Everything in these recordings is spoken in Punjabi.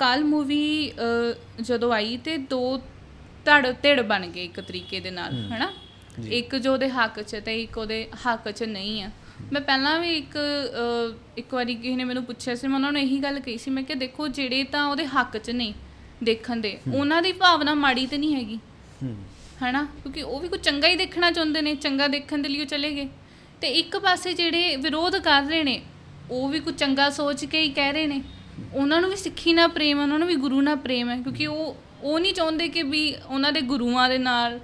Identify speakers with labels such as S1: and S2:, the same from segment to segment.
S1: ਅਕਾਲ ਮੂਵੀ ਜਦੋਂ ਆਈ ਤੇ ਦੋ ਧੜ ਧਿੜ ਬਣ ਗਏ ਇੱਕ ਤਰੀਕੇ ਦੇ ਨਾਲ ਹਨਾ? ਇੱਕ ਜੋ ਉਹਦੇ ਹੱਕ 'ਚ ਤੇ ਇੱਕ ਉਹਦੇ ਹੱਕ 'ਚ ਨਹੀਂ ਆ। ਮੈਂ ਪਹਿਲਾਂ ਵੀ ਇੱਕ ਇੱਕ ਵਾਰੀ ਕਿਸੇ ਨੇ ਮੈਨੂੰ ਪੁੱਛਿਆ ਸੀ ਮੈਂ ਉਹਨਾਂ ਨੂੰ ਇਹੀ ਗੱਲ ਕਹੀ ਸੀ ਮੈਂ ਕਿ ਦੇਖੋ ਜਿਹੜੇ ਤਾਂ ਉਹਦੇ ਹੱਕ 'ਚ ਨਹੀਂ ਦੇਖਣ ਦੇ ਉਹਨਾਂ ਦੀ ਭਾਵਨਾ ਮਾੜੀ ਤੇ ਨਹੀਂ ਹੈਗੀ। ਹਨਾ? ਕਿਉਂਕਿ ਉਹ ਵੀ ਕੋਈ ਚੰਗਾ ਹੀ ਦੇਖਣਾ ਚਾਹੁੰਦੇ ਨੇ ਚੰਗਾ ਦੇਖਣ ਦੇ ਲਈ ਉਹ ਚਲੇ ਗਏ। ਤੇ ਇੱਕ ਪਾਸੇ ਜਿਹੜੇ ਵਿਰੋਧ ਕਰ ਰਹੇ ਨੇ ਉਹ ਵੀ ਕੋਈ ਚੰਗਾ ਸੋਚ ਕੇ ਹੀ ਕਹਿ ਰਹੇ ਨੇ। ਉਹਨਾਂ ਨੂੰ ਵੀ ਸਿੱਖੀ ਨਾਲ ਪ੍ਰੇਮ ਹੈ ਉਹਨਾਂ ਨੂੰ ਵੀ ਗੁਰੂ ਨਾਲ ਪ੍ਰੇਮ ਹੈ ਕਿਉਂਕਿ ਉਹ ਉਹ ਨਹੀਂ ਚਾਹੁੰਦੇ ਕਿ ਵੀ ਉਹਨਾਂ ਦੇ ਗੁਰੂਆਂ ਦੇ ਨਾਲ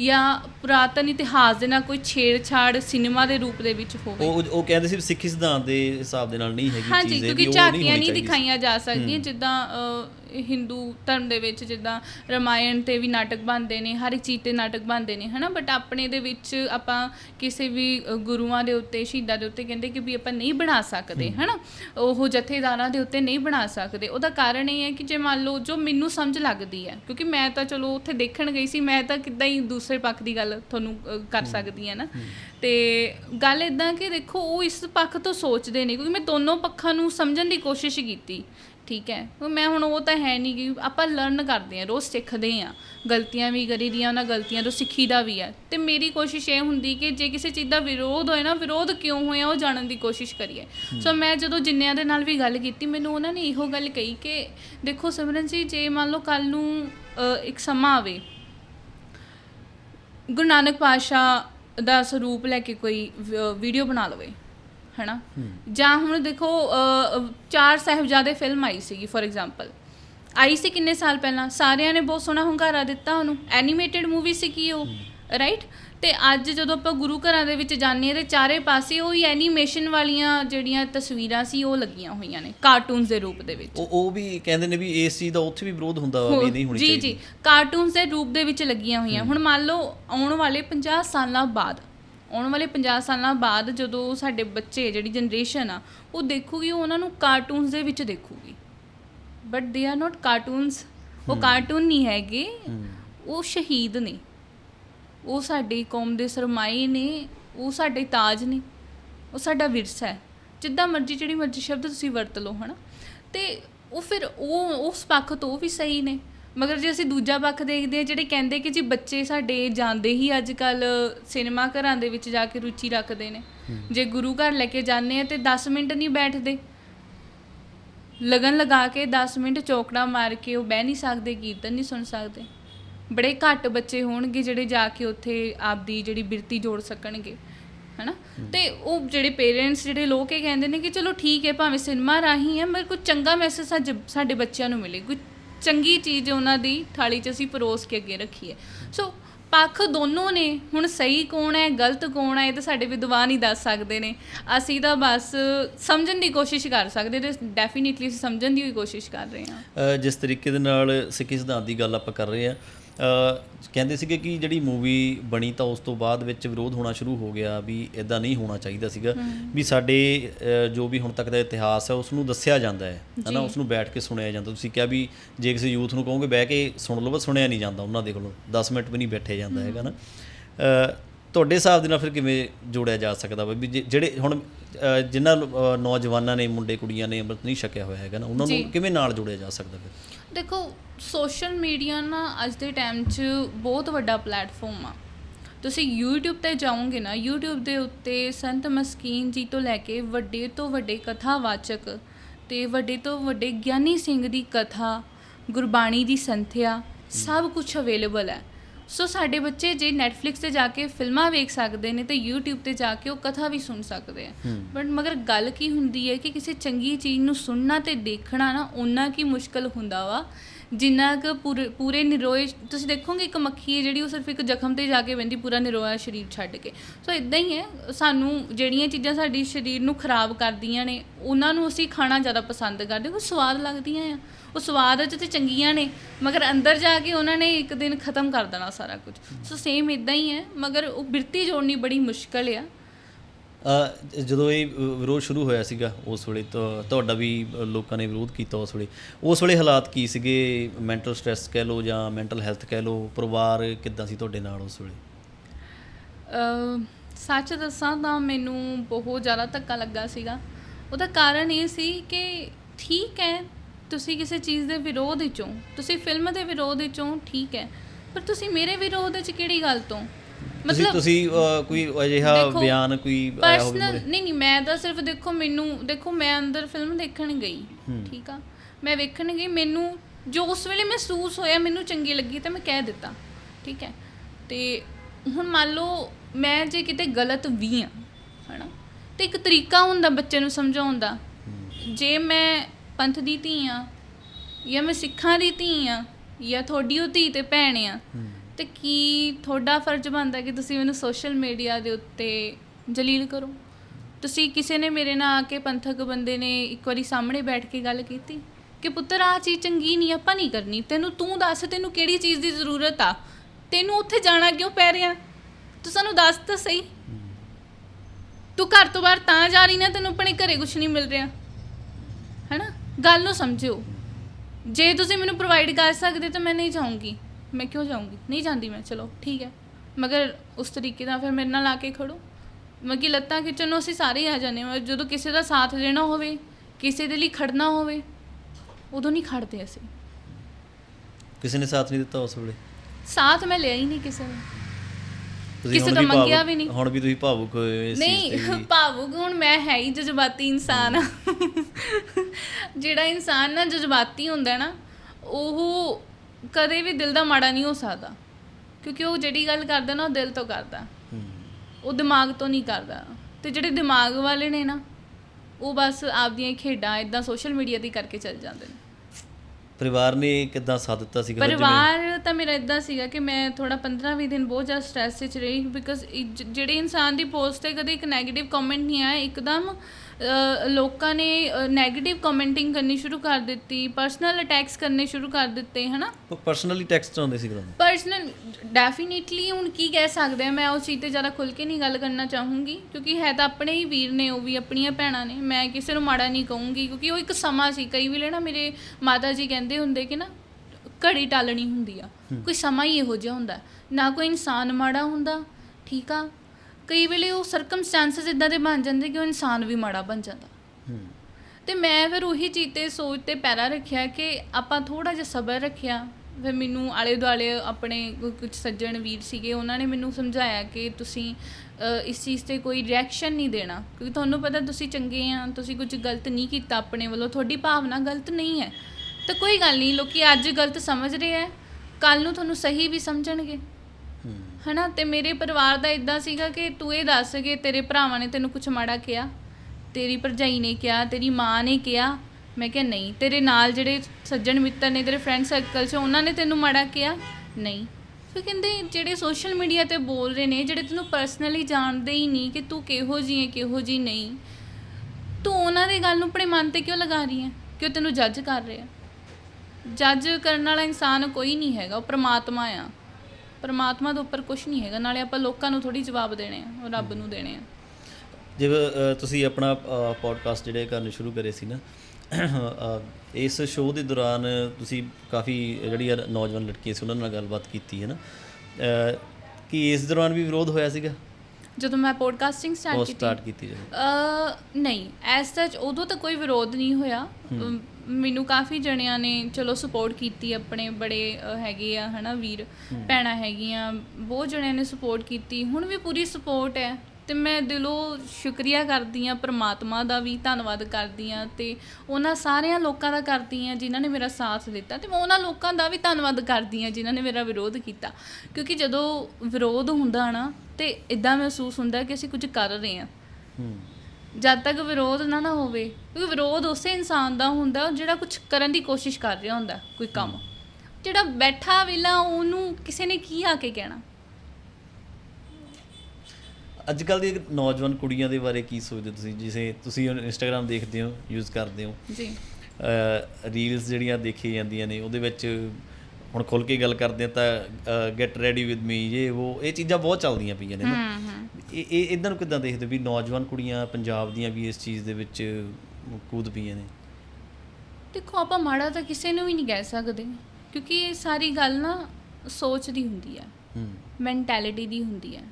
S1: ਜਾਂ ਪੁਰਾਤਨ ਇਤਿਹਾਸ ਦੇ ਨਾਲ ਕੋਈ ਛੇੜਛਾੜ ਸਿਨੇਮਾ ਦੇ ਰੂਪ ਦੇ ਵਿੱਚ ਹੋਵੇ
S2: ਉਹ ਉਹ ਕਹਿੰਦੇ ਸੀ ਸਿੱਖੀ ਸਿਧਾਂਤ ਦੇ ਹਿਸਾਬ ਦੇ ਨਾਲ ਨਹੀਂ ਹੈਗੀ
S1: ਹਾਂਜੀ
S2: ਚੀਜ਼ ਇਹ
S1: ਕਿਉਂਕਿ ਝਾਕੀਆਂ ਨਹੀਂ। ਦਿਖਾਈਆਂ ਜਾ ਸਕਦੀਆਂ ਜਿੱਦਾਂ ਹਿੰਦੂ ਧਰਮ ਦੇ ਵਿੱਚ ਜਿੱਦਾਂ ਰਮਾਇਣ ਤੇ ਵੀ ਨਾਟਕ ਬਣਦੇ ਨੇ ਹਰ ਇੱਕ ਚੀਜ਼ ਤੇ ਨਾਟਕ ਬਣਦੇ ਨੇ ਹਨਾ? ਬਟ ਆਪਣੇ ਦੇ ਵਿੱਚ ਆਪਾਂ ਕਿਸੇ ਵੀ ਗੁਰੂਆਂ ਦੇ ਉੱਤੇ ਸ਼ਹੀਦਾਂ ਦੇ ਉੱਤੇ ਕਹਿੰਦੇ ਕਿ ਵੀ ਆਪਾਂ ਨਹੀਂ ਬਣਾ ਸਕਦੇ ਹਨਾ? ਉਹ ਜਥੇਦਾਰਾਂ ਦੇ ਉੱਤੇ ਨਹੀਂ ਬਣਾ ਸਕਦੇ। ਉਹਦਾ ਕਾਰਨ ਇਹ ਹੈ ਕਿ ਜੇ ਮੰਨ ਲਓ ਜੋ ਮੈਨੂੰ ਸਮਝ ਲੱਗਦੀ ਹੈ ਕਿਉਂਕਿ ਮੈਂ ਤਾਂ ਚਲੋ ਉੱਥੇ ਦੇਖਣ ਗਈ ਸੀ ਮੈਂ ਤਾਂ ਕਿੱਦਾਂ ਹੀ ਦੂਸਰੇ ਪੱਖ ਦੀ ਗੱਲ ਤੁਹਾਨੂੰ ਕਰ ਸਕਦੀ ਹਾਂ ਨਾ? ਤੇ ਗੱਲ ਇਦਾਂ ਕਿ ਦੇਖੋ ਉਹ ਇਸ ਪੱਖ ਤੋਂ ਸੋਚਦੇ ਨੇ ਕਿਉਂਕਿ ਮੈਂ ਦੋਨੋਂ ਪੱਖਾਂ ਨੂੰ ਸਮਝਣ ਦੀ ਕੋਸ਼ਿਸ਼ ਕੀਤੀ। ਠੀਕ ਹੈ। ਕਿਉਂਕਿ ਮੈਂ ਹੁਣ ਉਹ ਤਾਂ ਹੈ ਨਹੀਂ ਕਿ ਆਪਾਂ ਲਰਨ ਕਰਦੇ ਆ ਰੋਜ਼ ਸਿੱਖਦੇ ਆ ਗਲਤੀਆਂ ਵੀ ਕਰੀਦੀਆਂ ਉਹਨਾਂ ਗਲਤੀਆਂ ਤੋਂ ਸਿੱਖੀਦਾ ਵੀ ਆ ਤੇ ਮੇਰੀ ਕੋਸ਼ਿਸ਼ ਇਹ ਹੁੰਦੀ ਕਿ ਜੇ ਕਿਸੇ ਚੀਜ਼ ਦਾ ਵਿਰੋਧ ਹੋਏ ਨਾ ਵਿਰੋਧ ਕਿਉਂ ਹੋਇਆ ਉਹ ਜਾਣਨ ਦੀ ਕੋਸ਼ਿਸ਼ ਕਰੀਏ। ਸੋ ਮੈਂ ਜਦੋਂ ਜਿੰਨਿਆਂ ਦੇ ਨਾਲ ਵੀ ਗੱਲ ਕੀਤੀ ਮੈਨੂੰ ਉਹਨਾਂ ਨੇ ਇਹੋ ਗੱਲ ਕਹੀ ਕਿ ਦੇਖੋ ਸਿਮਰਨ ਜੀ ਜੇ ਮੰਨ ਲਓ ਕੱਲ ਨੂੰ ਇੱਕ ਸਮਾਂ ਆਵੇ ਗੁਰੂ ਨਾਨਕ ਪਾਤਸ਼ਾਹ ਦਾ ਸਰੂਪ ਲੈ ਕੇ ਕੋਈ ਵੀਡੀਓ ਬਣਾ ਲਵੇ ਹੈਨਾ? ਜਾਂ ਹੁਣ ਦੇਖੋ ਚਾਰ ਸਾਹਿਬਜ਼ਾਦੇ ਫਿਲਮ ਆਈ ਸੀਗੀ ਫੋਰ ਐਗਜ਼ਾਮਪਲ ਆਈ ਸੀ ਕਿੰਨੇ ਸਾਲ ਪਹਿਲਾਂ? ਸਾਰਿਆਂ ਨੇ ਬਹੁਤ ਸੋਹਣਾ ਹੁੰਗਾਰਾ ਦਿੱਤਾ ਉਹਨੂੰ। ਐਨੀਮੇਟਿਡ ਮੂਵੀ ਸੀ ਕੀ ਉਹ ਰਾਈਟ ਤੇ ਅੱਜ ਜਦੋਂ ਆਪਾਂ ਗੁਰੂ ਘਰਾਂ ਦੇ ਵਿੱਚ ਜਾਂਦੇ ਹਾਂ ਤੇ ਚਾਰੇ ਪਾਸੇ ਉਹੀ ਐਨੀਮੇਸ਼ਨ ਵਾਲੀਆਂ ਜਿਹੜੀਆਂ ਤਸਵੀਰਾਂ ਸੀ ਉਹ ਲੱਗੀਆਂ ਹੋਈਆਂ ਨੇ ਕਾਰਟੂਨਸ ਦੇ ਰੂਪ ਦੇ ਵਿੱਚ।
S2: ਉਹ ਉਹ ਵੀ ਕਹਿੰਦੇ ਨੇ ਵੀ ਇਸ ਚੀਜ਼ ਦਾ ਉੱਥੇ ਵੀ ਵਿਰੋਧ ਹੁੰਦਾ ਵਾ ਵੀ ਨਹੀਂ ਹੋਣੀ
S1: ਜੀ
S2: ਚਾਹੀਦੀ।
S1: ਜੀ। ਕਾਰਟੂਨਸ ਦੇ ਰੂਪ ਦੇ ਵਿੱਚ ਲੱਗੀਆਂ ਹੋਈਆਂ। ਹੁਣ ਮੰਨ ਲਓ ਆਉਣ ਵਾਲੇ 50 ਸਾਲਾਂ ਬਾਅਦ ਆਉਣ ਵਾਲੇ 50 ਸਾਲਾਂ ਬਾਅਦ ਜਦੋਂ ਸਾਡੇ ਬੱਚੇ ਜਿਹੜੀ ਜਨਰੇਸ਼ਨ ਆ ਉਹ ਦੇਖੂਗੀ ਉਹ ਉਹਨਾਂ ਨੂੰ ਕਾਰਟੂਨਸ ਦੇ ਵਿੱਚ ਦੇਖੂਗੀ। But they are not cartoons ਉਹ ਕਾਰਟੂਨ ਨਹੀਂ ਹੈਗੇ। ਉਹ ਸ਼ਹੀਦ ਨੇ। ਉਹ ਸਾਡੀ ਕੌਮ ਦੇ ਸਰਮਾਏ ਨੇ। ਉਹ ਸਾਡੇ ਤਾਜ ਨੇ। ਉਹ ਸਾਡਾ ਵਿਰਸਾ ਹੈ। ਜਿੱਦਾਂ ਮਰਜ਼ੀ ਜਿਹੜੀ ਮਰਜ਼ੀ ਸ਼ਬਦ ਤੁਸੀਂ ਵਰਤ ਲਓ ਹਨਾ। ਤੇ ਉਹ ਫਿਰ ਉਹ ਉਸ ਪੱਖ ਤੋਂ ਵੀ ਸਹੀ ਨੇ। ਮਗਰ ਜੇ ਅਸੀਂ ਦੂਜਾ ਪੱਖ ਦੇਖਦੇ ਹਾਂ ਜਿਹੜੇ ਕਹਿੰਦੇ ਕਿ ਜੀ ਬੱਚੇ ਸਾਡੇ ਜਾਂਦੇ ਹੀ ਅੱਜ ਕੱਲ ਸਿਨੇਮਾ ਘਰਾਂ ਦੇ ਵਿੱਚ ਜਾ ਕੇ ਰੁਚੀ ਰੱਖਦੇ ਨੇ। ਜੇ ਗੁਰੂ ਘਰ ਲੈ ਕੇ ਜਾਂਦੇ ਆ ਤੇ 10 ਮਿੰਟ ਨਹੀਂ ਬੈਠਦੇ। ਲਗਨ ਲਗਾ ਕੇ 10 ਮਿੰਟ ਚੌਕੜਾ ਮਾਰ ਕੇ ਉਹ ਬਹਿ ਨਹੀਂ ਸਕਦੇ ਕੀਰਤਨ ਨਹੀਂ ਸੁਣ ਸਕਦੇ। ਬੜੇ ਘੱਟ ਬੱਚੇ ਹੋਣਗੇ ਜਿਹੜੇ ਜਾ ਕੇ ਉੱਥੇ ਆਪਦੀ ਜਿਹੜੀ ਬਿਰਤੀ ਜੋੜ ਸਕਣਗੇ ਹਨਾ? ਤੇ ਉਹ ਜਿਹੜੇ ਪੇਰੈਂਟਸ ਜਿਹੜੇ ਲੋਕ ਇਹ ਕਹਿੰਦੇ ਨੇ ਕਿ ਚਲੋ ਠੀਕ ਹੈ ਭਾਵੇਂ ਸਿਨੇਮਾ ਰਾਹੀਂ ਹੈ ਪਰ ਕੋਈ ਚੰਗਾ ਮੈਸੇਜ ਸਾਡੇ ਬੱਚਿਆਂ ਨੂੰ ਮਿਲੇ ਕੋਈ ਚੰਗੀ ਚੀਜ਼ ਉਹਨਾਂ ਦੀ ਥਾਲੀ 'ਚ ਅਸੀਂ ਪਰੋਸ ਕੇ ਅੱਗੇ ਰੱਖੀਏ। ਸੋ ਪੱਖ ਦੋਨੋਂ ਨੇ, ਹੁਣ ਸਹੀ ਕੌਣ ਹੈ, ਗਲਤ ਕੌਣ ਹੈ, ਇਹ ਤਾਂ ਸਾਡੇ ਵਿਦਵਾਨ ਹੀ ਦੱਸ ਸਕਦੇ ਨੇ। ਅਸੀਂ ਤਾਂ ਬਸ ਸਮਝਣ ਦੀ ਕੋਸ਼ਿਸ਼ ਕਰ ਸਕਦੇ ਤੇ ਡੈਫੀਨਿਟਲੀ ਅਸੀਂ ਸਮਝਣ ਦੀ ਵੀ ਕੋਸ਼ਿਸ਼ ਕਰ ਰਹੇ ਹਾਂ।
S2: ਜਿਸ ਤਰੀਕੇ ਦੇ ਨਾਲ ਸਿੱਖੀ ਸਿਧਾਂਤ ਦੀ ਗੱਲ ਆਪਾਂ ਕਰ ਰਹੇ ਹਾਂ ਕਹਿੰਦੇ ਸੀਗੇ ਕਿ ਜਿਹੜੀ ਮੂਵੀ ਬਣੀ ਤਾਂ ਉਸ ਤੋਂ ਬਾਅਦ ਵਿੱਚ ਵਿਰੋਧ ਹੋਣਾ ਸ਼ੁਰੂ ਹੋ ਗਿਆ ਵੀ ਇਦਾਂ ਨਹੀਂ ਹੋਣਾ ਚਾਹੀਦਾ ਸੀਗਾ ਵੀ ਸਾਡੇ ਜੋ ਵੀ ਹੁਣ ਤੱਕ ਦਾ ਇਤਿਹਾਸ ਹੈ ਉਸ ਨੂੰ ਦੱਸਿਆ ਜਾਂਦਾ ਹੈ ਹਨਾ ਉਸ ਨੂੰ ਬੈਠ ਕੇ ਸੁਣਿਆ ਜਾਂਦਾ। ਤੁਸੀਂ ਕਿਹਾ ਵੀ ਜੇ ਕਿਸੇ ਯੂਥ ਨੂੰ ਕਹੋਗੇ ਬਹਿ ਕੇ ਸੁਣ ਲਓ ਬਸ ਸੁਣਿਆ ਨਹੀਂ ਜਾਂਦਾ ਉਹਨਾਂ ਦੇ ਕੋਲੋਂ 10 ਮਿੰਟ ਵੀ ਨਹੀਂ ਬੈਠੇ ਜਾਂਦਾ ਹੈਗਾ ਨਾ। ਤੁਹਾਡੇ ਹਿਸਾਬ ਦੇ ਨਾਲ ਫਿਰ ਕਿਵੇਂ ਜੋੜਿਆ ਜਾ ਸਕਦਾ ਵਾ? ਵੀ ਜੇ- ਜਿਹੜੇ ਹੁਣ ਅ, ਜਿਨ੍ਹਾਂ ਅ, ਨੌਜਵਾਨਾਂ ਨੇ ਮੁੰਡੇ ਕੁੜੀਆਂ ਨੇ ਅੰਮ੍ਰਿਤ ਨਹੀਂ ਛਕਿਆ ਹੋਇਆ ਹੈਗਾ ਨਾ ਉਹਨਾਂ। ਨੂੰ ਕਿਵੇਂ ਨਾਲ ਜੋੜਿਆ ਜਾ ਸਕਦਾ ਫਿਰ?
S1: ਦੇਖੋ ਸੋਸ਼ਲ ਮੀਡੀਆ ਨਾ ਅੱਜ ਦੇ ਟਾਈਮ 'ਚ ਬਹੁਤ ਵੱਡਾ ਪਲੇਟਫਾਰਮ ਆ। ਤੁਸੀਂ YouTube ਤੇ ਜਾਓਗੇ ਨਾ YouTube ਦੇ ਉੱਤੇ ਸੰਤ ਮਸਕੀਨ ਜੀ ਤੋਂ ਲੈ ਕੇ ਵੱਡੇ ਤੋਂ ਵੱਡੇ ਕਥਾਵਾਚਕ ਤੇ ਵੱਡੇ ਤੋਂ ਵੱਡੇ ਗਿਆਨੀ ਸਿੰਘ ਦੀ ਕਥਾ ਗੁਰਬਾਣੀ ਦੀ ਸੰਥਿਆ ਸਭ ਕੁਝ ਅਵੇਲੇਬਲ ਹੈ। ਸੋ ਸਾਡੇ ਬੱਚੇ ਜੇ Netflix ਤੇ ਜਾ ਕੇ ਫਿਲਮਾਂ ਵੇਖ ਸਕਦੇ ਨੇ ਤੇ YouTube ਤੇ ਜਾ ਕੇ ਉਹ ਕਥਾ ਵੀ ਸੁਣ ਸਕਦੇ ਆ। ਬਟ ਮਗਰ ਗੱਲ ਕੀ ਹੁੰਦੀ ਹੈ ਕਿ ਕਿਸੇ ਚੰਗੀ ਚੀਜ਼ ਨੂੰ ਸੁਣਨਾ ਤੇ ਦੇਖਣਾ ਨਾ ਓਨਾ ਕੀ ਮੁਸ਼ਕਲ ਹੁੰਦਾ ਵਾ। ਜਿੰਨਾ ਕੁ ਪੂਰੇ ਪੂਰੇ ਨਿਰੋਏ ਤੁਸੀਂ ਦੇਖੋਗੇ ਇੱਕ ਮੱਖੀ ਹੈ ਜਿਹੜੀ ਉਹ ਸਿਰਫ ਇੱਕ ਜ਼ਖਮ ਤੇ ਜਾ ਕੇ ਬਹਿੰਦੀ ਪੂਰਾ ਨਿਰੋਇਆ ਸਰੀਰ ਛੱਡ ਕੇ। ਸੋ ਇਦਾਂ ਹੀ ਹੈ ਸਾਨੂੰ ਜਿਹੜੀਆਂ ਚੀਜ਼ਾਂ ਸਾਡੀ ਸਰੀਰ ਨੂੰ ਖਰਾਬ ਕਰਦੀਆਂ ਨੇ ਉਹਨਾਂ ਨੂੰ ਅਸੀਂ ਖਾਣਾ ਜ਼ਿਆਦਾ ਪਸੰਦ ਕਰਦੇ ਹਾਂ, ਸਵਾਦ ਲੱਗਦੀਆਂ ਆ। ਉਹ ਸਵਾਦ ਚ ਤੇ ਚੰਗੀਆਂ ਨੇ ਮਗਰ ਅੰਦਰ ਜਾ ਕੇ ਉਹਨਾਂ ਨੇ ਇੱਕ ਦਿਨ ਖਤਮ ਕਰ ਦੇਣਾ ਸਾਰਾ ਕੁਝ। ਸੋ ਸੇਮ ਇਦਾਂ ਹੀ ਹੈ ਮਗਰ ਉਹ ਬਿਰਤੀ ਜੋੜਨੀ ਬੜੀ ਮੁਸ਼ਕਲ ਆ।
S2: ਜਦੋਂ ਇਹ ਵਿਰੋਧ ਸ਼ੁਰੂ ਹੋਇਆ ਸੀਗਾ ਉਸ ਵੇਲੇ ਤਾਂ ਤੁਹਾਡਾ ਵੀ ਲੋਕਾਂ ਨੇ ਵਿਰੋਧ ਕੀਤਾ ਉਸ ਵੇਲੇ। ਉਸ ਵੇਲੇ ਹਾਲਾਤ ਕੀ ਸੀਗੇ? ਮੈਂਟਲ ਸਟ੍ਰੈਸ ਕਹਿ ਲਓ ਜਾਂ ਮੈਂਟਲ ਹੈਲਥ ਕਹਿ ਲਓ? ਪਰਿਵਾਰ ਕਿੱਦਾਂ ਸੀ ਤੁਹਾਡੇ ਨਾਲ ਉਸ ਵੇਲੇ?
S1: ਸੱਚ ਦੱਸਾਂ ਤਾਂ ਮੈਨੂੰ ਬਹੁਤ ਜ਼ਿਆਦਾ ਧੱਕਾ ਲੱਗਾ ਸੀਗਾ। ਉਹਦਾ ਕਾਰਨ ਇਹ ਸੀ ਕਿ ਠੀਕ ਹੈ, ਤੁਸੀਂ ਕਿਸੇ ਚੀਜ਼ ਦੇ ਵਿਰੋਧ ਵਿੱਚੋਂ ਤੁਸੀਂ ਫਿਲਮ ਦੇ ਵਿਰੋਧ ਵਿੱਚੋਂ ਠੀਕ ਹੈ। ਪਰ ਤੁਸੀਂ ਮੇਰੇ ਵਿਰੋਧ ਵਿੱਚ ਕਿਹੜੀ ਗੱਲ ਤੋਂ?
S2: ਤੁਸੀਂ ਤੁਸੀਂ ਕੋਈ ਅਜਿਹਾ ਬਿਆਨ ਕੋਈ ਆਇਆ ਹੋਵੇ?
S1: ਨਹੀਂ ਨਹੀਂ ਮੈਂ ਤਾਂ ਸਿਰਫ ਦੇਖੋ ਮੈਨੂੰ ਦੇਖੋ ਮੈਂ ਅੰਦਰ ਫਿਲਮ ਦੇਖਣ ਗਈ ਠੀਕ ਆ? ਮੈਂ ਵੇਖਣ ਗਈ ਮੈਨੂੰ ਜੋ ਉਸ ਵੇਲੇ ਮਹਿਸੂਸ ਹੋਇਆ ਮੈਨੂੰ ਚੰਗੀ ਲੱਗੀ ਤਾਂ ਮੈਂ ਕਹਿ ਦਿੱਤਾ ਠੀਕ ਹੈ? ਤੇ ਹੁਣ ਮੰਨ ਲਓ ਮੈਂ ਜੇ ਕਿਤੇ ਗਲਤ ਵੀ ਆ ਹਨਾ? ਤੇ ਇੱਕ ਤਰੀਕਾ ਹੁੰਦਾ ਬੱਚੇ ਨੂੰ ਸਮਝਾਉਣ ਦਾ। ਜੇ ਮੈਂ ਪੰਥ ਦੀ ਧੀ ਆ ਜਾਂ ਮੈਂ ਸਿੱਖਾਂ ਦੀ ਧੀ ਆ ਜਾਂ ਤੁਹਾਡੀ ਉਹ ਧੀ ਤੇ ਭੈਣ ਆ ਤੇ ਕੀ ਤੁਹਾਡਾ ਫਰਜ਼ ਬਣਦਾ ਕਿ ਤੁਸੀਂ ਮੈਨੂੰ ਸੋਸ਼ਲ ਮੀਡੀਆ ਦੇ ਉੱਤੇ ਜਲੀਲ ਕਰੋ? ਤੁਸੀਂ ਕਿਸੇ ਨੇ ਮੇਰੇ ਨਾਲ ਆ ਕੇ ਪੰਥਕ ਬੰਦੇ ਨੇ ਇੱਕ ਵਾਰੀ ਸਾਹਮਣੇ ਬੈਠ ਕੇ ਗੱਲ ਕੀਤੀ? ਕਿ ਪੁੱਤਰ ਆ ਚੀਜ਼ ਚੰਗੀ ਨਹੀਂ, ਆਪਾਂ ਨਹੀਂ ਕਰਨੀ। ਤੈਨੂੰ ਤੂੰ ਦੱਸ, ਤੈਨੂੰ ਕਿਹੜੀ ਚੀਜ਼ ਦੀ ਜ਼ਰੂਰਤ ਆ? ਤੈਨੂੰ ਉੱਥੇ ਜਾਣਾ ਕਿਉਂ ਪੈ ਰਿਹਾ? ਤੂੰ ਸਾਨੂੰ ਦੱਸ ਤਾਂ ਸਹੀ। ਤੂੰ ਘਰ ਤੋਂ ਬਾਹਰ ਤਾਂ ਜਾ ਰਹੀ ਨਾ, ਤੈਨੂੰ ਆਪਣੇ ਘਰੇ ਕੁਝ ਨਹੀਂ ਮਿਲ ਰਿਹਾ। ਹੈਨਾ? ਗੱਲ ਨੂੰ ਸਮਝਿਓ। ਜੇ ਤੁਸੀਂ ਮੈਨੂੰ ਪ੍ਰੋਵਾਈਡ ਕਰ ਸਕਦੇ ਤਾਂ ਮੈਂ ਨਹੀਂ ਜਾਊਂਗੀ ਮੈਂ ਕਿਉਂ ਜਾਊਂਗੀ? ਨਹੀਂ ਜਾਂਦੀ ਮੈਂ ਚਲੋ ਠੀਕ ਹੈ। ਮਗਰ ਉਸ ਤਰੀਕੇ ਦਾ ਫਿਰ ਮੇਰੇ ਨਾਲ ਆ ਕੇ ਖੜੋ। ਮਗੀ ਲੱਤਾਂ ਖਿੱਚਣ ਨੂੰ ਅਸੀਂ ਸਾਰੇ ਹੀ ਆ ਜਾਂਦੇ ਹਾਂ ਜਦੋਂ ਕਿਸੇ ਦਾ ਸਾਥ ਦੇਣਾ ਹੋਵੇ ਕਿਸੇ ਦੇ ਲਈ ਖੜਨਾ ਹੋਵੇ ਉਦੋਂ ਨਹੀਂ ਖੜਦੇ ਅਸੀਂ।
S2: ਕਿਸੇ ਨੇ ਸਾਥ ਨਹੀਂ ਦਿੱਤਾ ਉਸ ਵੇਲੇ?
S1: ਸਾਥ ਮੈਂ ਲਿਆ ਹੀ ਨਹੀਂ ਕਿਸੇ
S2: ਤੁਸੀਂ
S1: ਕਿਸੇ ਤੋਂ ਮੰਗਿਆ ਵੀ ਨਹੀਂ।
S2: ਹੁਣ ਵੀ ਤੁਸੀਂ ਭਾਵੁਕ ਹੋਏ ਇਸ ਚੀਜ਼ ਤੇ
S1: ਨਹੀਂ। ਭਾਵੁਕ ਹੁਣ ਮੈਂ ਹੈ ਹੀ ਜਜ਼ਬਾਤੀ ਇਨਸਾਨ ਆ ਜਿਹੜਾ ਇਨਸਾਨ ਨਾ ਜਜ਼ਬਾਤੀ ਹੁੰਦਾ ਨਾ ਉਹ ਕਦੇ ਵੀ ਦਿਲ ਦਾ ਮਾੜਾ ਨਹੀਂ ਹੋ ਸਕਦਾ। ਕਿਉਂਕਿ ਉਹ ਜਿਹੜੀ ਗੱਲ ਕਰਦਾ ਨਾ ਉਹ ਦਿਲ ਤੋਂ ਕਰਦਾ। ਉਹ ਦਿਮਾਗ ਤੋਂ ਨਹੀਂ ਕਰਦਾ। ਤੇ ਜਿਹੜੇ ਦਿਮਾਗ ਵਾਲੇ ਨੇ ਨਾ ਉਹ ਬਸ ਆਪਦੀਆਂ ਖੇਡਾਂ ਇਦਾਂ ਸੋਸ਼ਲ ਮੀਡੀਆ ਹੀ ਕਰਕੇ ਚੱਲ ਜਾਂਦੇ ਨੇ।
S2: ਪਰਿਵਾਰ ਨੇ ਕਿੱਦਾਂ ਸਾਥ ਦਿੱਤਾ ਸੀਗਾ
S1: ਪਰਿਵਾਰ ਤਾਂ ਮੇਰਾ ਇਦਾਂ ਸੀਗਾ ਕਿ ਮੈਂ ਥੋੜਾ 15-20 ਦਿਨ ਬਹੁਤ ਜ਼ਿਆਦਾ ਸਟ੍ਰੈਸ ਵਿੱਚ ਰਹੀ। ਬਿਕਾਜ਼ ਜਿਹੜੇ ਇਨਸਾਨ ਦੀ ਪੋਸਟ ਤੇ ਕਦੇ ਇੱਕ 네ਗੇਟਿਵ ਕਮੈਂਟ ਨਹੀਂ ਆਇਆ ਇੱਕਦਮ ਲੋਕਾਂ ਨੇ 네ਗੇਟਿਵ ਕਮੈਂਟਿੰਗ ਕਰਨੀ ਸ਼ੁਰੂ ਕਰ ਦਿੱਤੀ ਪਰਸਨਲ ਅਟੈਕਸ ਕਰਨੇ ਸ਼ੁਰੂ ਕਰ ਦਿੱਤੇ ਹਨਾ?
S2: ਪਰਸਨਲੀ ਟੈਕਸਟ ਆਉਂਦੇ ਸੀ ਤੁਹਾਨੂੰ
S1: ਪਰਸਨਲ ਡੈਫੀਨਿਟਲੀ ਹੁਣ ਕੀ ਕਹਿ ਸਕਦੇ ਆ ਮੈਂ ਉਸ ਚੀਜ਼ ਤੇ ਜ਼ਿਆਦਾ ਖੁੱਲ ਕੇ ਨਹੀਂ ਗੱਲ ਕਰਨਾ ਚਾਹੂੰਗੀ ਕਿਉਂਕਿ ਹੈ ਤਾਂ ਆਪਣੇ ਹੀ ਵੀਰ ਨੇ ਉਹ ਵੀ ਆਪਣੀਆਂ ਭੈਣਾਂ ਨੇ ਮੈਂ ਕਿਸੇ ਨੂੰ ਮਾੜਾ ਨਹੀਂ ਕਹੂੰਗੀ ਕਿਉਂਕਿ ਉਹ ਇੱਕ ਸਮਾਂ ਸੀ ਕਈ ਵੇਲੇ ਨਾ ਮੇਰੇ ਮਾਤਾ ਜੀ ਕਹਿੰਦੇ ਹੁੰਦੇ ਕਿ ਨਾ ਘੜੀ ਟਾਲਣੀ ਹੁੰਦੀ ਆ ਕੋਈ ਸਮਾਂ ਹੀ ਇਹੋ ਜਿਹਾ ਹੁੰਦਾ ਨਾ ਕੋਈ ਇਨਸਾਨ ਮਾੜਾ ਹੁੰਦਾ ਠੀਕ ਆ ਕਈ ਵੇਲੇ ਉਹ ਸਰਕਮਸਟੈਂਸਸ ਇਦਾਂ ਦੇ ਬਣ ਜਾਂਦੇ ਕਿ ਉਹ ਇਨਸਾਨ ਵੀ ਮਾੜਾ ਬਣ ਜਾਂਦਾ।
S2: ਹੂੰ।
S1: ਤੇ ਮੈਂ ਫਿਰ ਉਹੀ ਚੀਜ਼ ਤੇ ਸੋਚ ਤੇ ਪੈਰਾ ਰੱਖਿਆ ਕਿ ਆਪਾਂ ਥੋੜਾ ਜਿਹਾ ਸਬਰ ਰੱਖਿਆ। ਫਿਰ ਮੈਨੂੰ ਆਲੇ ਦੁਆਲੇ ਆਪਣੇ ਕੁਝ ਸੱਜਣ ਵੀਰ ਸੀਗੇ ਉਹਨਾਂ ਨੇ ਮੈਨੂੰ ਸਮਝਾਇਆ ਕਿ ਤੁਸੀਂ ਇਸ ਚੀਜ਼ ਤੇ ਕੋਈ ਰਿਐਕਸ਼ਨ ਨਹੀਂ ਦੇਣਾ। ਕਿਉਂਕਿ ਤੁਹਾਨੂੰ ਪਤਾ ਤੁਸੀਂ ਚੰਗੇ ਆ ਤੁਸੀਂ ਕੁਝ ਗਲਤ ਨਹੀਂ ਕੀਤਾ ਆਪਣੇ ਵੱਲੋਂ ਤੁਹਾਡੀ ਭਾਵਨਾ ਗਲਤ ਨਹੀਂ ਹੈ। ਤਾਂ ਕੋਈ ਗੱਲ ਨਹੀਂ ਲੋਕੀ ਅੱਜ ਗਲਤ ਸਮਝ ਰਹੇ ਆ ਕੱਲ ਨੂੰ ਤੁਹਾਨੂੰ ਸਹੀ ਵੀ ਸਮਝਣਗੇ। ਹਨਾ? ਤੇ ਮੇਰੇ ਪਰਿਵਾਰ ਦਾ ਇਦਾਂ ਸੀਗਾ ਕਿ ਤੂੰ ਇਹ ਦੱਸ ਕਿ ਤੇਰੇ ਭਰਾਵਾਂ ਨੇ ਤੈਨੂੰ ਕੁਝ ਮਾੜਾ ਕਿਹਾ, ਤੇਰੀ ਭਰਜਾਈ ਨੇ ਕਿਹਾ, ਤੇਰੀ ਮਾਂ ਨੇ ਕਿਹਾ। ਮੈਂ ਕਿਹਾ, ਨਹੀਂ, ਤੇਰੇ ਨਾਲ ਜਿਹੜੇ ਸੱਜਣ ਮਿੱਤਰ ਨੇ, ਤੇਰੇ ਫਰੈਂਡ ਸਰਕਲ 'ਚ, ਉਹਨਾਂ ਨੇ ਤੈਨੂੰ ਮਾੜਾ ਕਿਹਾ? ਨਹੀਂ। ਫਿਰ ਕਹਿੰਦੇ, ਜਿਹੜੇ ਸੋਸ਼ਲ ਮੀਡੀਆ ਤੇ ਬੋਲ ਰਹੇ ਨੇ, ਜਿਹੜੇ ਤੈਨੂੰ ਪਰਸਨਲੀ ਜਾਣਦੇ ਹੀ ਨਹੀਂ ਕਿ ਤੂੰ ਕਿਹੋ ਜੀ ਹੈ, ਕਿਹੋ ਜੀ ਨਹੀਂ, ਤੂੰ ਉਹਨਾਂ ਦੀ ਗੱਲ ਨੂੰ ਆਪਣੇ ਮਨ ਤੇ ਕਿਉਂ ਲਗਾ ਰਹੀ ਹੈ? ਕਿ ਉਹ ਤੈਨੂੰ ਜੱਜ ਕਰ ਰਹੇ? ਆ ਜੱਜ ਕਰਨ ਵਾਲਾ ਇਨਸਾਨ ਕੋਈ ਨਹੀਂ ਹੈਗਾ, ਉਹ ਪ੍ਰਮਾਤਮਾ ਆ। ਪਰਮਾਤਮਾ ਦੇ ਉੱਪਰ ਕੁਝ ਨਹੀਂ ਹੈਗਾ, ਨਾਲੇ ਆਪਾਂ ਲੋਕਾਂ ਨੂੰ ਥੋੜੀ ਜਵਾਬ ਦੇਣੇ ਆ, ਉਹ ਰੱਬ ਨੂੰ ਦੇਣੇ ਆ।
S2: ਜਿਵੇਂ ਤੁਸੀਂ ਆਪਣਾ ਪੋਡਕਾਸਟ ਜਿਹੜੇ ਕਰਨੇ ਸ਼ੁਰੂ ਕਰੇ ਸੀ ਨਾ ਇਸ ਸ਼ੋਅ ਦੇ ਦੌਰਾਨ ਤੁਸੀਂ ਕਾਫੀ ਜਿਹੜੀਆਂ ਨੌਜਵਾਨ ਲੜਕੀਆਂ ਸੀ, ਉਹਨਾਂ ਨਾਲ ਗੱਲਬਾਤ ਕੀਤੀ ਹੈ ਨਾ। ਕਿ ਇਸ ਦੌਰਾਨ ਵੀ ਵਿਰੋਧ ਹੋਇਆ ਸੀਗਾ?
S1: ਜਦੋਂ ਮੈਂ ਪੋਡਕਾਸਟਿੰਗ ਸਟਾਰਟ ਕੀਤੀ
S2: ਸਟਾਰਟ ਕੀਤੀ ਜਦੋਂ?
S1: ਅ ਨਹੀਂ ਐਸ ਸੱਚ ਉਦੋਂ ਤਾਂ ਕੋਈ ਵਿਰੋਧ ਨਹੀਂ ਹੋਇਆ। ਮੈਨੂੰ ਕਾਫੀ ਜਣਿਆਂ ਨੇ ਚਲੋ ਸਪੋਰਟ ਕੀਤੀ ਆਪਣੇ ਬੜੇ ਹੈਗੇ ਆ ਹਨਾ ਵੀਰ ਭੈਣਾਂ ਹੈਗੀਆਂ ਬਹੁਤ ਜਣਿਆਂ ਨੇ ਸਪੋਰਟ ਕੀਤੀ। ਹੁਣ ਵੀ ਪੂਰੀ ਸਪੋਰਟ ਹੈ। ਤੇ ਮੈਂ ਦਿਲੋਂ ਸ਼ੁਕਰੀਆ ਕਰਦੀ ਆ ਪ੍ਰਮਾਤਮਾ ਦਾ ਵੀ ਧੰਨਵਾਦ ਕਰਦੀ ਆ ਤੇ ਉਹਨਾਂ ਸਾਰਿਆਂ ਲੋਕਾਂ ਦਾ ਕਰਦੀ ਆ ਜਿਨ੍ਹਾਂ ਨੇ ਮੇਰਾ ਸਾਥ ਦਿੱਤਾ ਤੇ ਮੈਂ ਉਹਨਾਂ ਲੋਕਾਂ ਦਾ ਵੀ ਧੰਨਵਾਦ ਕਰਦੀ ਆ ਜਿਨ੍ਹਾਂ ਨੇ ਮੇਰਾ ਵਿਰੋਧ ਕੀਤਾ। ਕਿਉਂਕਿ ਜਦੋਂ ਵਿਰੋਧ ਹੁੰਦਾ ਨਾ ਤੇ ਇਦਾਂ ਮਹਿਸੂਸ ਹੁੰਦਾ ਕਿ ਅਸੀਂ ਕੁਝ ਕਰ ਰਹੇ ਆ
S2: ਹੂੰ।
S1: ਜਦ ਤੱਕ ਵਿਰੋਧ ਨਾ ਨਾ ਹੋਵੇ ਕਿਉਂਕਿ ਵਿਰੋਧ ਉਸੇ ਇਨਸਾਨ ਦਾ ਹੁੰਦਾ ਜਿਹੜਾ ਕੁਝ ਕਰਨ ਦੀ ਕੋਸ਼ਿਸ਼ ਕਰ ਰਿਹਾ ਹੁੰਦਾ ਕੋਈ ਕੰਮ। ਜਿਹੜਾ ਬੈਠਾ ਵਿਲਾ ਉਹਨੂੰ ਕਿਸੇ ਨੇ ਕੀ ਆ ਕੇ ਕਹਿਣਾ?
S2: ਅੱਜ ਕੱਲ ਦੀ ਨੌਜਵਾਨ ਕੁੜੀਆਂ ਦੇ ਬਾਰੇ ਕੀ ਸੋਚਦੇ ਤੁਸੀਂ? ਜਿਵੇਂ ਤੁਸੀਂ ਇੰਸਟਾਗ੍ਰam ਦੇਖਦੇ ਹੋ ਯੂਜ਼ ਕਰਦੇ ਹੋ।
S1: ਜੀ।
S2: ਰੀਲਸ ਜਿਹੜੀਆਂ ਦੇਖੀ ਜਾਂਦੀਆਂ ਨੇ ਉਹਦੇ ਵਿੱਚ ਹੁਣ ਖੁੱਲ ਕੇ ਗੱਲ ਕਰਦੇ ਆ ਤਾਂ ਗੈਟ ਰੈਡੀ ਵਿਦ ਮੀ ਇਹ ਉਹ ਇਹ ਚੀਜ਼ਾਂ ਬਹੁਤ ਚੱਲਦੀਆਂ ਪਈਆਂ ਨੇ ਨਾ।
S1: ਹੂੰ ਹੂੰ।
S2: ਇਹ ਇਹ ਇਦਾਂ ਨੂੰ ਕਿਦਾਂ ਦੇਖਦੇ ਵੀ ਨੌਜਵਾਨ ਕੁੜੀਆਂ ਪੰਜਾਬ ਦੀਆਂ ਵੀ ਇਸ ਚੀਜ਼ ਦੇ ਵਿੱਚ ਕੂਦ ਪਈਆਂ ਨੇ?
S1: ਦੇਖੋ ਆਪਾਂ ਮਾੜਾ ਤਾਂ ਕਿਸੇ ਨੂੰ ਵੀ ਨਹੀਂ ਕਹਿ ਸਕਦੇ ਕਿਉਂਕਿ ਇਹ ਸਾਰੀ ਗੱਲ ਨਾ ਸੋਚ ਦੀ ਹੁੰਦੀ ਹੈ
S2: ਹੂੰ।
S1: ਮੈਂਟੈਲਿਟੀ ਦੀ ਹੁੰਦੀ ਹੈ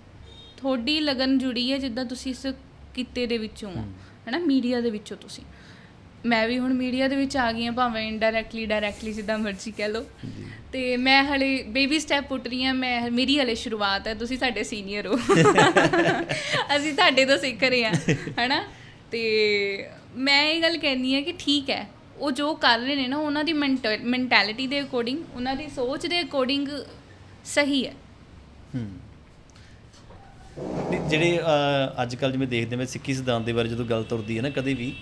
S1: ਤੁਹਾਡੀ ਲਗਨ ਜੁੜੀ ਹੈ ਜਿੱਦਾਂ ਤੁਸੀਂ ਇਸ ਕਿੱਤੇ ਦੇ ਵਿੱਚੋਂ ਆ ਹੈਨਾ? ਮੀਡੀਆ ਦੇ ਵਿੱਚੋਂ ਤੁਸੀਂ। ਮੈਂ ਵੀ ਹੁਣ ਮੀਡੀਆ ਦੇ ਵਿੱਚ ਆ ਗਈ ਹਾਂ ਭਾਵੇਂ ਇਨਡਾਇਰੈਕਟਲੀ ਡਾਇਰੈਕਟਲੀ ਜਿੱਦਾਂ ਮਰਜ਼ੀ ਕਹਿ ਲਓ। ਤੇ ਮੈਂ ਹਲੇ ਬੇਬੀ ਸਟੈਪ ਪੁੱਟ ਰਹੀ ਹਾਂ ਮੈਂ ਮੇਰੀ ਹਲੇ ਸ਼ੁਰੂਆਤ ਹੈ ਤੁਸੀਂ ਸਾਡੇ ਸੀਨੀਅਰ ਹੋ। ਅਸੀਂ ਤੁਹਾਡੇ ਤੋਂ ਸਿੱਖ ਰਹੇ ਹਾਂ ਹਨਾ? ਤੇ ਮੈਂ ਇਹ ਗੱਲ ਕਹਿੰਦੀ ਹਾਂ ਕਿ ਠੀਕ ਹੈ ਉਹ ਜੋ ਕਰ ਰਹੇ ਨੇ ਨਾ ਉਹਨਾਂ ਦੀ ਮੈਂਟੈਲਿਟੀ ਦੇ ਅਕੋਰਡਿੰਗ ਉਹਨਾਂ ਦੀ ਸੋਚ ਦੇ ਅਕੋਰਡਿੰਗ ਸਹੀ ਹੈ।
S2: ਹੂੰ। ਨਹੀਂ, ਜਿਹੜੇ ਅ, ਅੱਜ ਕੱਲ ਜਿਵੇਂ ਦੇਖਦੇ ਮੈਂ ਸਿੱਖੀ ਸਿਧਾਂਤ ਦੇ ਬਾਰੇ ਜਦੋਂ ਗੱਲ ਤੁਰਦੀ ਹੈ ਨਾ ਕਦੇ ਵੀ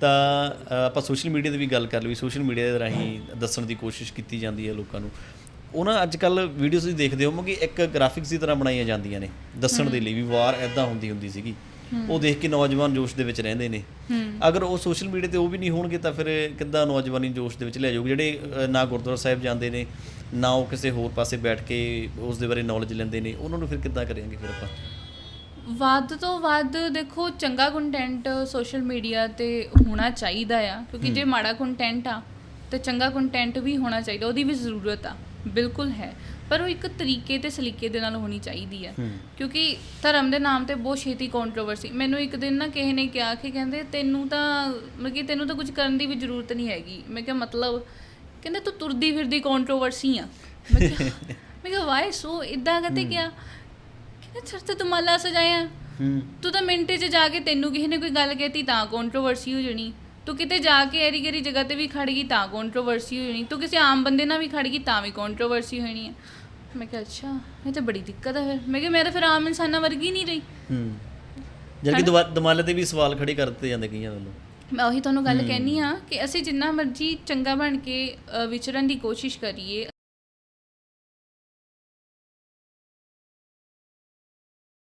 S2: ਤਾਂ ਅ, ਆਪਾਂ ਸੋਸ਼ਲ ਮੀਡੀਆ ਤੇ ਵੀ ਗੱਲ ਕਰ ਲਈ ਸੋਸ਼ਲ ਮੀਡੀਆ ਦੇ ਰਾਹੀਂ ਦੱਸਣ ਦੀ ਕੋਸ਼ਿਸ਼ ਕੀਤੀ ਜਾਂਦੀ ਹੈ ਲੋਕਾਂ ਨੂੰ। ਉਹਨਾਂ ਅੱਜ ਕੱਲ ਵੀਡੀਓਜ਼ ਤੁਸੀਂ ਦੇਖਦੇ ਹੋਵੋਗੇ ਇੱਕ ਗ੍ਰਾਫਿਕਸ ਦੀ ਤਰ੍ਹਾਂ ਬਣਾਈਆਂ ਜਾਂਦੀਆਂ ਨੇ ਦੱਸਣ ਦੇ ਲਈ ਵੀ ਵਾਰ ਐਦਾਂ ਹੁੰਦੀ ਹੁੰਦੀ ਸੀਗੀ। ਉਹ ਦੇਖ ਕੇ ਨੌਜਵਾਨ ਜੋਸ਼ ਦੇ ਵਿੱਚ ਰਹਿੰਦੇ ਨੇ। ਅਗਰ ਉਹ ਸੋਸ਼ਲ ਮੀਡੀਆ ਤੇ ਉਹ ਵੀ ਨਹੀਂ ਹੋਣਗੇ ਤਾਂ ਫਿਰ ਕਿੱਦਾਂ ਨੌਜਵਾਨੀ ਜੋਸ਼ ਦੇ ਵਿੱਚ ਲੈ ਜਾਊਗੇ? ਜਿਹੜੇ ਅ, ਨਾ ਗੁਰਦੁਆਰਾ ਸਾਹਿਬ ਜਾਂਦੇ ਨੇ ਨਾ ਉਹ ਕਿਸੇ ਹੋਰ ਪਾਸੇ ਬੈਠ ਕੇ ਉਸ ਦੇ ਬਾਰੇ ਨੌਲੇਜ ਲੈਂਦੇ ਨੇ ਉਹਨਾਂ ਨੂੰ ਫਿਰ ਕਿੱਦਾਂ ਕਰਾਂਗੇ ਫਿਰ ਆਪਾਂ?
S1: ਵੱਧ ਤੋਂ ਵੱਧ ਦੇਖੋ ਚੰਗਾ ਕੰਟੈਂਟ ਸੋਸ਼ਲ ਮੀਡੀਆ ਤੇ ਹੋਣਾ ਚਾਹੀਦਾ ਆ ਕਿਉਂਕਿ ਜੇ ਮਾੜਾ ਕੰਟੈਂਟ ਆ ਤੇ ਚੰਗਾ ਕੰਟੈਂਟ ਵੀ ਹੋਣਾ ਚਾਹੀਦਾ ਉਹਦੀ ਵੀ ਜ਼ਰੂਰਤ ਆ। ਬਿਲਕੁਲ ਹੈ। ਪਰ ਉਹ ਇੱਕ ਤਰੀਕੇ ਤੇ ਸਲੀਕੇ ਦੇ ਨਾਲ ਹੋਣੀ ਚਾਹੀਦੀ ਆ।
S2: ਹੂੰ।
S1: ਕਿਉਂਕਿ ਧਰਮ ਦੇ ਨਾਮ ਤੇ ਬਹੁਤ ਛੇਤੀ ਕੰਟਰੋਵਰਸੀ ਮੈਨੂੰ ਇੱਕ ਦਿਨ ਨਾ ਕਿਸੇ ਨੇ ਕਿਹਾ ਕਿ ਕਹਿੰਦੇ ਤੈਨੂੰ ਤਾਂ ਮਤਲਬ ਕਿ ਤੈਨੂੰ ਤਾਂ ਕੁਝ ਕਰਨ ਦੀ ਵੀ ਜ਼ਰੂਰਤ ਨਹੀਂ ਹੈਗੀ। ਮੈਂ ਕਿਹਾ ਮਤਲਬ ਕਹਿੰਦੇ ਤੂੰ ਤੁਰਦੀ ਫਿਰਦੀ ਕੰਟਰੋਵਰਸੀ ਆ। ਮੈਂ ਕਿਹਾ ਮੈਂ ਕਿਹਾ ਵਾਈ ਸੋ ਇਦਾਂ ਕਹਤੇ ਕਿਹਾ? ਸਿਰ ਤੇ ਤੁਮਾਲਾ ਸਜਾਇਆ।
S2: ਹੂੰ।
S1: ਤੂੰ ਤਾਂ ਮਿੰਟ 'ਚ ਜਾ ਕੇ ਤੈਨੂੰ ਕਿਸੇ ਨੇ ਕੋਈ ਗੱਲ ਕਹਿਤੀ ਤਾਂ ਕੰਟਰੋਵਰਸੀ ਹੋ ਜਾਣੀ। ਤੂੰ ਕਿਤੇ ਜਾ ਕੇ ਐਰੀ ਗਰੀ ਜਗ੍ਹਾ ਤੇ ਵੀ ਖੜ ਗਈ ਤਾਂ ਕੰਟਰੋਵਰਸੀ ਹੋ ਜਾਣੀ। ਤੂੰ ਕਿਸੇ ਆਮ ਬੰਦੇ ਨਾਲ ਵੀ ਖੜ ਗਈ ਤਾਂ ਵੀ ਕੰਟਰੋਵਰਸੀ ਹੋਣੀ ਹੈ ਮੈਂ ਕਿਹਾ ਅੱਛਾ ਇਹ ਤਾਂ ਬੜੀ ਦਿੱਕਤ ਹੈ ਫਿਰ। ਮੈਂ ਕਿਹਾ ਮੈਂ ਤਾਂ ਫਿਰ ਆਮ ਇਨਸਾਨਾਂ ਵਰਗੀ ਨਹੀਂ ਰਹੀ।
S2: ਹੂੰ। ਜਦ ਕਿ ਦਮਾਲੇ ਤੇ ਵੀ ਸਵਾਲ ਖੜੇ ਕਰਤੇ ਜਾਂਦੇ ਕਈਆਂ ਵੱਲੋਂ।
S1: ਮੈਂ ਉਹੀ ਤੁਹਾਨੂੰ ਗੱਲ ਕਹਿਨੀ ਆ ਕਿ ਅਸੀਂ ਜਿੰਨਾ ਮਰਜ਼ੀ ਚੰਗਾ ਬਣ ਕੇ ਅ, ਵਿਚਰਨ ਦੀ ਕੋਸ਼ਿਸ਼ ਕਰੀਏ